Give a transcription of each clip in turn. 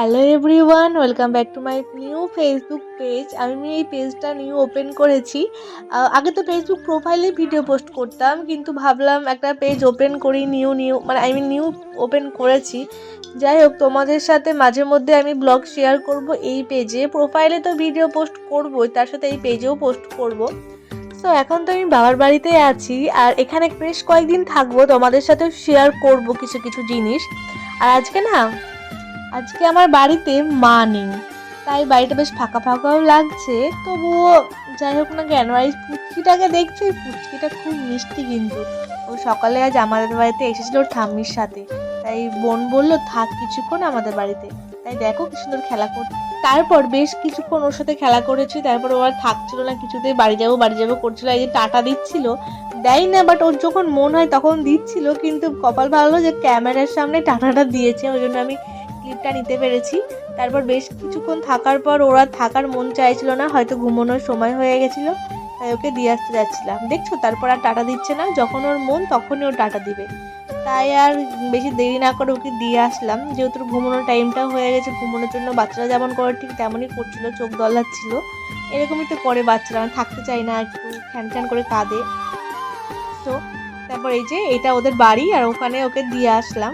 Hello everyone welcome back to my new Facebook page আমি এই পেজটা নিউ ওপেন করেছি। আগে তো ফেসবুক প্রোফাইলে ভিডিও পোস্ট করতাম, কিন্তু ভাবলাম একটা পেজ ওপেন করি নিউ নিউ মানে আই মিন নিউ ওপেন করেছি। যাই হোক, তোমাদের সাথে মাঝে মধ্যে আমি ব্লগ শেয়ার করব এই পেজে প্রোফাইলে তো ভিডিও পোস্ট করবই, তার সাথে এই পেজেও পোস্ট করব। তো এখন তো আমি বাবার বাড়িতে আছি, আর এখানে বেশ কয়েকদিন থাকব। তোমাদের সাথে শেয়ার করব কিছু কিছু জিনিস। আর আজকে না আজকে আমার বাড়িতে মা নেই। তাই বাড়িটা বেশ ফাঁকা ফাঁকাও লাগছে, তবুও যাই হোক না কেন এই পুচকিটাকে দেখছ পুচকিটা খুব মিষ্টি কিন্তু। ও সকালে আজ আমাদের বাড়িতে এসেছিল ওর ঠাম্মির সাথে। তাই বোন বলল, থাক কিছুক্ষণ আমাদের বাড়িতে। তাই দেখো কি সুন্দর খেলা করছে তারপর বেশ কিছুক্ষণ ওর সাথে খেলা করেছি, তারপর ও আর থাকছিল না, কিছুতেই বাড়ি যাব বাড়ি যাব করছিল, এই যে টাটা দিচ্ছিল। দেয় না বাট ওর যখন মন হয় তখন দিচ্ছিল, কিন্তু কপাল ভালো যে ক্যামেরার সামনে টাটাটা দিয়েছে, ওই জন্য আমি ক্লিপটা নিতে পেরেছি। তারপর বেশ কিছুক্ষণ থাকার পর ওরা থাকার মন চাইছিল না, হয়তো ঘুমানোর সময় হয়ে গেছিল, তাই ওকে দিয়ে আসতে যাচ্ছিলাম। দেখছ, তারপর আর টাটা দিচ্ছে না, যখন ওর মন তখনই ও টাটা দিবে। তাই আর বেশি দেরি না করে ওকে দিয়ে আসলাম। যেহেতু ঘুমানোর টাইমটাও হয়ে গেছে, ঘুমানোর জন্য বাচ্চারা যেমন করে ঠিক তেমনই করছিল, চোখ দলাচ্ছিল। এরকমই তো করে বাচ্চারা মানে থাকতে চায় না, একটু ফ্যান ফ্যান করে কাঁদে। তো তারপর এই যে এটা ওদের বাড়ি, আর ওখানে ওকে দিয়ে আসলাম।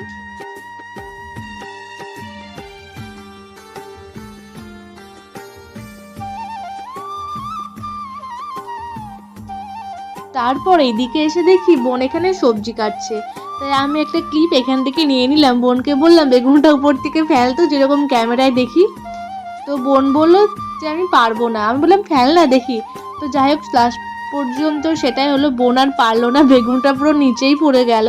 তারপর এইদিকে এসে দেখি বোন এখানে সবজি কাটছে। তাই আমি একটা ক্লিপ এখান থেকে নিয়ে নিলাম। বোনকে বললাম, বেগুনটা উপর থেকে ফেলতো যেরকম ক্যামেরায় দেখি। তো বোন বলল যে, আমি পারব না। আমি বললাম, ফেল না, দেখি। তো যাই হোক লাস্ট পর্যন্ত সেটাই হলো, বোন আর পারল না। বেগুনটা পুরো নিচেই পড়ে গেল।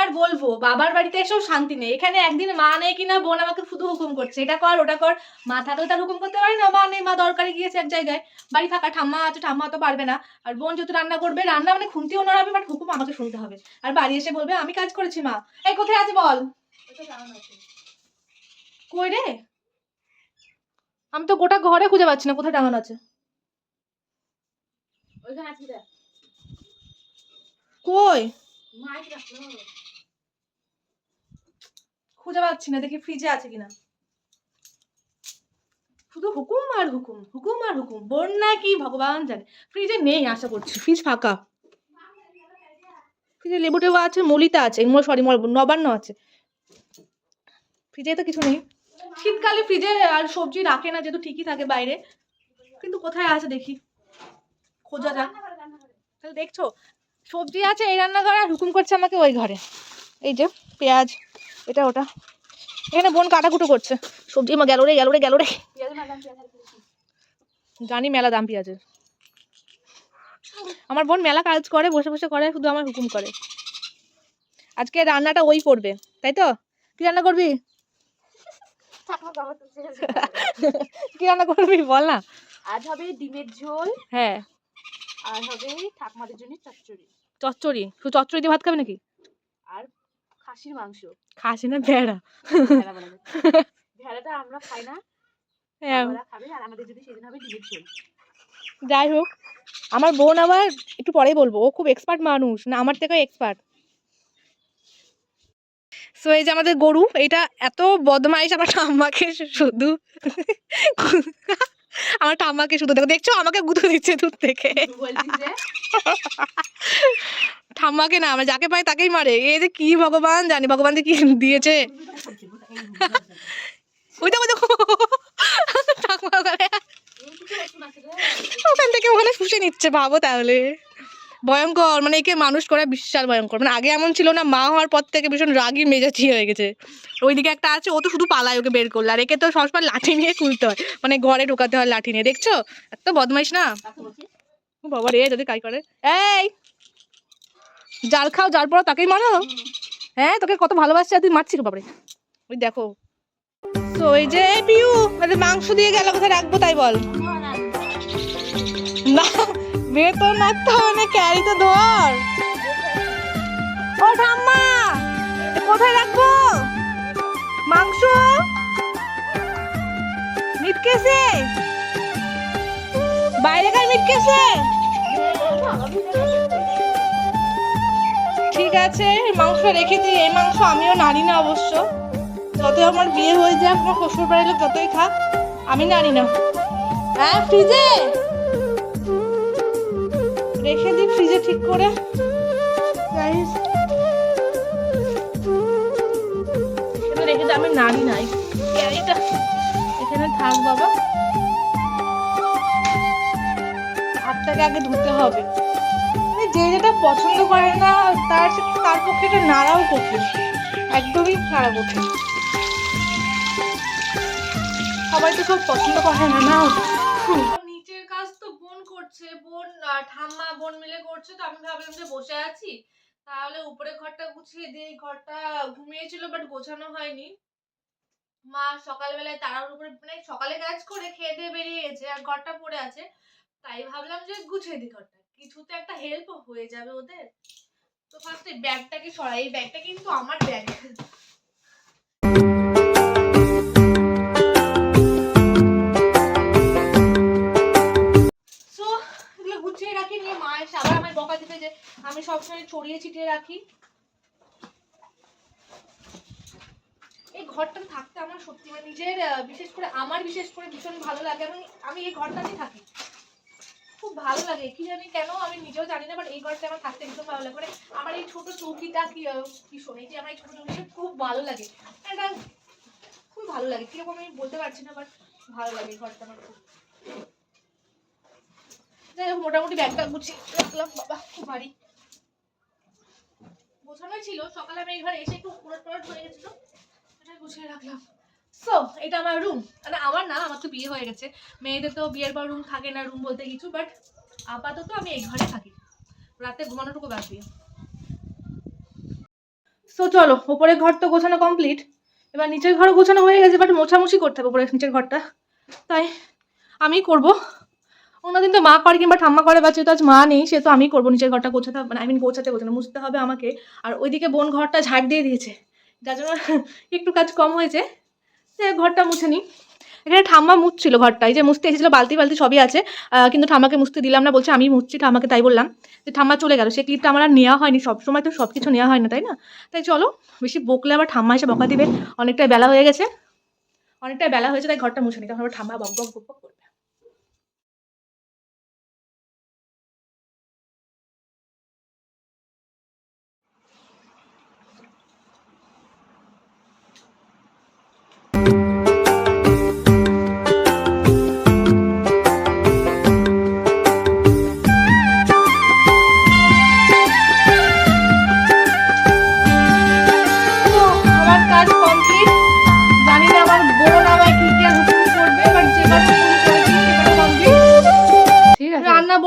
আর বলব বাবার বাড়িতে এসেও শান্তি নেই। এখানে একদিন মা নেই কিনা বোন আমাকে শুধু হুকুম করছে। এটা কর ওটা কর। মা থাকলে তার হুকুম করতে পারি না। মা নেই মা দরকারে গিয়েছে এক জায়গায়। বাড়ি থাকা ঠাম্মা আছে ঠাম্মা তো পারবে না। আর বোন যেহেতু রান্না করবে রান্না মানে খুনতিও নড়াবে বাট হুকুম আমাকে শুনতে হবে। আর বাড়ি এসে বলবে আমি কাজ করেছি মা। এই কোথায় আছে বল? কই রে? আমি তো গোটা ঘরে খুঁজে পাচ্ছি না কোথায় টাঙানো আছে? কই? মাইক রাখল খুঁজে পাচ্ছি না, দেখি ফ্রিজে আছে কিনা। শুধু হুকুম আর হুকুম হুকুম আর হুকুম বন্যা কি ভগবান জানে। ফ্রিজে নেই, আশা করছি। ফ্রিজ ফাঁকা। ফ্রিজে লেবু টেবু আছে, মলিতা আছে সরি নবান্ন আছে। ফ্রিজে তো কিছু নেই। শীতকালে ফ্রিজে আর সবজি রাখে না, যেহেতু ঠিকই থাকে বাইরে। কিন্তু কোথায় আছে দেখি। খোঁজা যাক। তাহলে দেখছ, সবজি আছে এই রান্নাঘরে আর হুকুম করছে আমাকে ওই ঘরে। এই যে, পেঁয়াজ। এটা ওটা। এখানে বোন কাটাকুটো করছে। সবজি মা গেল রে গেল রে গেল রে। জানি মেলা দাম পেঁয়াজের। আমার বোন মেলা কাজ করে বসে বসে করে শুধু আমার হুকুম করে। আজকে রান্নাটা ওই করবে তাই তো? কি রান্না করবি। কি রান্না করবি বল না। আজ হবে ডিমের ঝোল। হ্যাঁ। আর হবে ঠাকুমাদের জন্য চচ্চড়ি। চচ্চড়ি। শুধু চচ্চড়ি দিয়ে ভাত খাবে নাকি? আর খাসির মাংস। খাসি না ভেড়া। ভেড়া ভেড়াটা আমরা খাই না হ্যাঁ। খাবে আর আমাদের যদি সেদিন হবে ডিমের ঝোল। যাই হোক আমার বোন আবার একটু পরেই বলব ও খুব এক্সপার্ট মানুষ না আমার থেকেও এক্সপার্ট সো এই যে আমাদের গরু এটা এত বদমাইশ আমার ঠাম্মাকে শুধু। আমার ঠাম্মাকে শুধু দেখো দেখছ? আমাকে গুঁতো দিচ্ছে দূর থেকে। ঠাম্মাকে না আমরা যাকে পাই তাকেই মারে। এই যে কি ভগবান, জানি ভগবান যে কি দিয়েছে। ওই দেখো দেখো। ওখানে। থেকে ওখানে শুষে নিচ্ছে, ভাবো তাহলে। ভয়ঙ্কর মানে একে মানুষ করা বিশাল ভয়ঙ্কর। মানে আগে এমন ছিল না, মা হওয়ার পর থেকে ভীষণ রাগি মেজাজি হয়ে গেছে। ওইদিকে একটা আছে, ও তো শুধু পালায় ওকে বের করল। আর একে তো সবসময় লাঠি নিয়ে খুলতে হয়। মানে ঘরে ঢোকাতে হয় লাঠি নিয়ে। দেখছ? এত বদমাইশ না? বাবা রে, যদি কাই করে। এই! জাল খাও যার পর তাকেই মারো। হ্যাঁ তোকে কত ভালোবাসছে তুই মারছিস বাবারে ওই দেখো। তো ওই যে পিউ মানে মাংস দিয়ে গেল কোথায় রাখব তাই বল। না বেতন রাখতে হবে না ক্যারি তো ধর। ও ঠাম্মা কোথায় রাখব? মাংস? মিটকেসে বাইরে কার মিটকেসে ঠিক আছে মাংস রেখে দিই। এই মাংস আমিও নাড়ি না অবশ্য। যতই আমার বিয়ে হয়ে যাক, আমার শ্বশুর বাড়ির লোক যতই খাক, আমি নাড়ি না। হ্যাঁ ফ্রিজে? রেখে দিই ফ্রিজে ঠিক করে। রেখে দিই, আমি নাড়ি নাই। এখানে থাক বাবা। হাতটাকে আগে ধুতে হবে। যে যেটা পছন্দ করে না, তার তার পক্ষে এটা নাড়াও কঠিন একদমই নাড়া কঠিন সবাই তো সব পছন্দ করে না না নিচের কাজ তো বোন করছে, বোন ঠাম্মা, বোন মিলে করছে, তো আমি ভাবলাম যে বসে আছি। তাহলে উপরে ঘরটা গুছিয়ে দিই। ঘরটা ঘুমিয়েছিল বাট গোছানো হয়নি। মা সকালবেলায় তারার উপরে মানে সকালে কাজ করে খেয়ে দিয়ে বেরিয়ে গেছে, আর ঘরটা পড়ে আছে। তাই ভাবলাম যে গুছিয়ে দিই ঘরটা। কিছুতে একটা হেল্প হয়ে যাবে ওদের। তো ফার্স্টে ব্যাগটাকে সরাই। এই ব্যাগটা কিন্তু আমার ব্যাগ। গুছিয়ে রাখি, নিয়ে মা এসে আবার বকা দিতে যে, আমি সবসময় ছড়িয়ে ছিটিয়ে রাখি। এই ঘরটাতে থাকতে আমার সত্যি মানে নিজের বিশেষ করে, আমার বিশেষ করে ভীষণ ভালো লাগে। আমি আমি এই ঘরটাতেই থাকি। খুব ভালো লাগে। কি জানি কেন, আমি নিজেও জানি না বাট এই ঘরটা আমার থাকতে ভীষণ ভালো লাগে। মানে আমার এই ছোট চৌকিটা কি কি শোনে যে আমার এই ছোট চৌকিটা খুব ভালো লাগে। এটা খুব ভালো লাগে। কীরকম আমি বলতে পারছি না বাট ভালো লাগে ঘরটা আমার খুব। মোটামুটি ব্যাগটা গুছিয়ে রাখলাম। বাবা, খুব ভারী। গোছানোই ছিল। সকালে আমি এই ঘরে এসে একটু উলট পালট হয়ে গেছিল। এটা গুছিয়ে রাখলাম। সো এটা আমার রুম মানে আমার না, আমার তো বিয়ে হয়ে গেছে। মেয়েদের তো বিয়ের পর রুম থাকে না রুম বলতে কিছু বাট আপাতত আমি এই ঘরে থাকি। রাতে ঘুমানোটুকু বাদ দিয়ে। সো চলো, ওপরের ঘর তো গোছানো কমপ্লিট এবার নিচের ঘর গোছানো হয়ে গেছে বাট মোছামুছি করতে হবে উপরে নিচের ঘরটা। তাই আমি করব। অন্যদিন তো মা করে কিংবা ঠাম্মা করে বা যেহেতু আজ মা নেই সে তো আমি করব নিচের ঘরটা গোছাতে হবে। মানে আই মিন গোছাতে, গোছানো, মুছতে হবে আমাকে। আর ওইদিকে বোন ঘরটা ঝাড় দিয়ে দিয়েছে। যার জন্য একটু কাজ কম হয়েছে। সে ঘরটা মুছে নি এখানে ঠাম্মা মুছছিল ঘরটা। এই যে মুছতে এসেছিল, বালতি বালতি সবই আছে। কিন্তু ঠাম্মাকে মুছতে দিলাম না, বলছে আমি মুছছি, ঠাম্মাকে তাই বললাম। যে ঠাম্মা চলে গেল, সে ক্লিপটা আমার আর নেওয়া হয়নি, সবসময় তো সব কিছু নেওয়া হয় না, তাই না? তাই চলো, বেশি বকলে আবার ঠাম্মা এসে বকা দিবে। অনেকটাই বেলা হয়ে গেছে। অনেকটাই বেলা হয়েছে, তাই ঘরটা মুছে নি। তখন আবার ঠাম্মা বক বক বক বক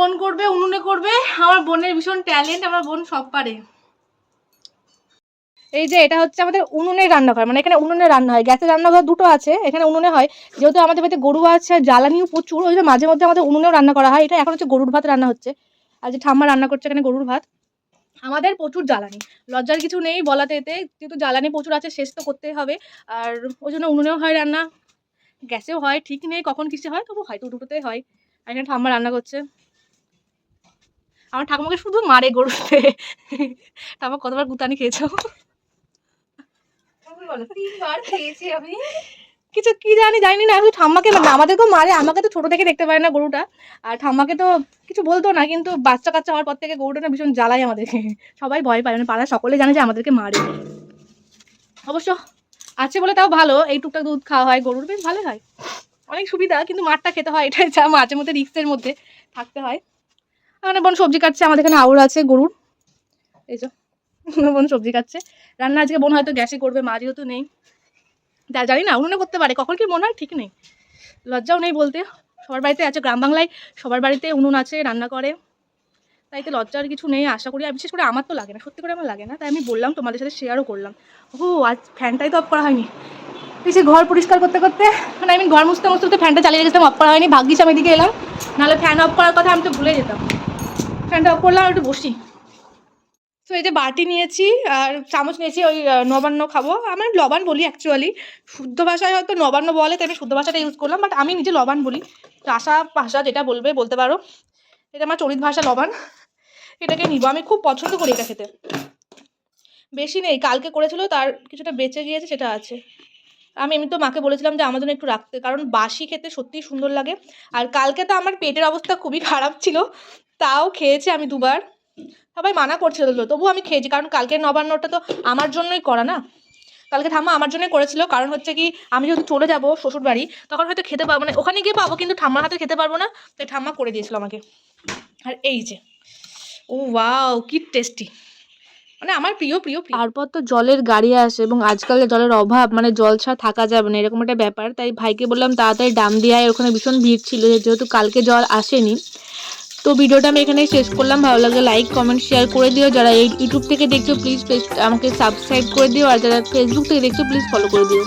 বোন করবে, উনুনে করবে, আমার বোনের ভীষণ ট্যালেন্ট আমার বোন সব পারে। এই যে এটা হচ্ছে আমাদের উনুনের রান্নাঘর মানে এখানে উনুনে রান্না হয়, গ্যাসের রান্নাঘর দুটো আছে, এখানে উনুনে হয়, যেহেতু আমাদের বাড়িতে গরু আছে জ্বালানিও প্রচুর, ওই জন্য মাঝে মধ্যে আমাদের উনুনেও রান্না করা হয়, এটা এখন হচ্ছে গরুর ভাত রান্না হচ্ছে, আর যে ঠাম্মা রান্না করছে এখানে গরুর ভাত, আমাদের প্রচুর জ্বালানি, লজ্জার কিছু নেই বলাতে এতে, যেহেতু জ্বালানি প্রচুর আছে, শেষ তো করতেই হবে, আর ওই জন্য উনুনেও হয় রান্না, গ্যাসেও হয়, ঠিক নেই কখন কিসে হয়, তবু হয় তো দুটোতেই হয়, আর এখানে ঠাম্মা রান্না করছে। আমার ঠাকুমাকে শুধু মারে গরুতে। ঠাম্মা কতবার গুতানি খেয়েছো? তিনবার খেয়েছি আমি। কিছু কি জানি জানি না শুধু ঠাম্মাকে মানে আমাদেরকেও মারে আমাকে তো ছোট থেকে দেখতে পারে না গরুটা। আর ঠাম্মাকে তো কিছু বলতো না কিন্তু বাচ্চা কাচ্চা হওয়ার পর থেকে গরুটা না ভীষণ জ্বালায় আমাদেরকে। সবাই ভয় পায় মানে পাড়ার সকলে জানে যে আমাদেরকে মারে। অবশ্য আছে বলে তাও ভালো এই টুকটাক দুধ খাওয়া হয় গরুর বেশ ভালো হয়। অনেক সুবিধা কিন্তু মাঠটা খেতে হয় এটাই যা মাঝে মধ্যে রিক্সের মধ্যে থাকতে হয়। মানে বোন সবজি কাটছে, আমাদের এখানে আউর আছে, গরুর। এই যে, বোন সবজি কাটছে। রান্না আজকে বোন হয়তো গ্যাসে করবে, মা যেহেতু নেই। যা- জানি না, উনুনে করতে পারে, কখন কি মনে হয় ঠিক নেই। লজ্জাও নেই বলতে। সবার বাড়িতে আছে গ্রাম বাংলায়, সবার বাড়িতে উনুন আছে, রান্না করে। তাই তো লজ্জার কিছু নেই, আশা করি, আর বিশেষ করে আমার তো লাগে না, সত্যি করে আমার লাগে না, তাই আমি বললাম, তোমাদের সাথে শেয়ারও করলাম। ও আজ ফ্যানটাই তো অফ করা হয়নি। যে ঘর পরিষ্কার করতে করতে মানে আমি ঘর মুছতে মুছতে ফ্যানটা চালিয়ে রেখেছিলাম অফ করা হয়নি, ভাগ্যিস আমি এদিকে এলাম। নাহলে ফ্যান অফ করার কথা আমি তো ভুলে যেতাম। ফ্যানটা করলাম একটু বসি। তো এই যে বাটি নিয়েছি আর চামচ নিয়েছি, ওই নবান্ন খাব। আমি লবান বলি অ্যাকচুয়ালি শুদ্ধ ভাষায় হয়তো নবান্ন বলে, তাই আমি শুদ্ধ ভাষাটা ইউজ করলাম বাট আমি নিজে লবান বলি। আশা ভাষা যেটা বলবে, বলতে পারো। এটা আমার চরিত ভাষা লবান এটাকে নিব। আমি খুব পছন্দ করি এটা খেতে। বেশি নেই, কালকে করেছিল, তার কিছুটা বেঁচে গিয়েছে, সেটা আছে। আমি এমনি তো মাকে বলেছিলাম যে আমার জন্য একটু রাখতে, কারণ বাসি খেতে সত্যিই সুন্দর লাগে। আর কালকে তো আমার পেটের অবস্থা খুবই খারাপ ছিল। তাও খেয়েছি আমি দুবার। সবাই মানা করছিল তো তবুও আমি খেয়েছি, কারণ কালকের নবান্নটা তো আমার জন্যই করা না। কালকে ঠাম্মা আমার জন্যই করেছিল, কারণ হচ্ছে কি, আমি যেহেতু চলে যাব শ্বশুর বাড়ি তখন হয়তো খেতে পারব মানে ওখানে গিয়ে পাবো, কিন্তু ঠাম্মার হাতে খেতে পারব না, তাই ঠাম্মা করে দিয়েছিল আমাকে। আর এই যে, ও ওয়াও, কি টেস্টি মানে আমার প্রিয় প্রিয় তারপর তো জলের গাড়ি আসে, এবং আজকাল জলের অভাব মানে জল ছাড়া থাকা যাবে না, এরকম একটা ব্যাপার। তাই ভাইকে বললাম, তাড়াতাড়ি ডাম দিয়ে ওখানে ভীষণ ভিড় ছিল, যেহেতু কালকে জল আসেনি। তো ভিডিওটা আমি এখানে শেষ করলাম। ভালো লাগলে লাইক কমেন্ট শেয়ার করে দিও। যারা ইউটিউব থেকে দেখছ প্লিজ আমাকে সাবস্ক্রাইব করে দিও। আর যারা ফেসবুক থেকে দেখছ প্লিজ ফলো করে দিও।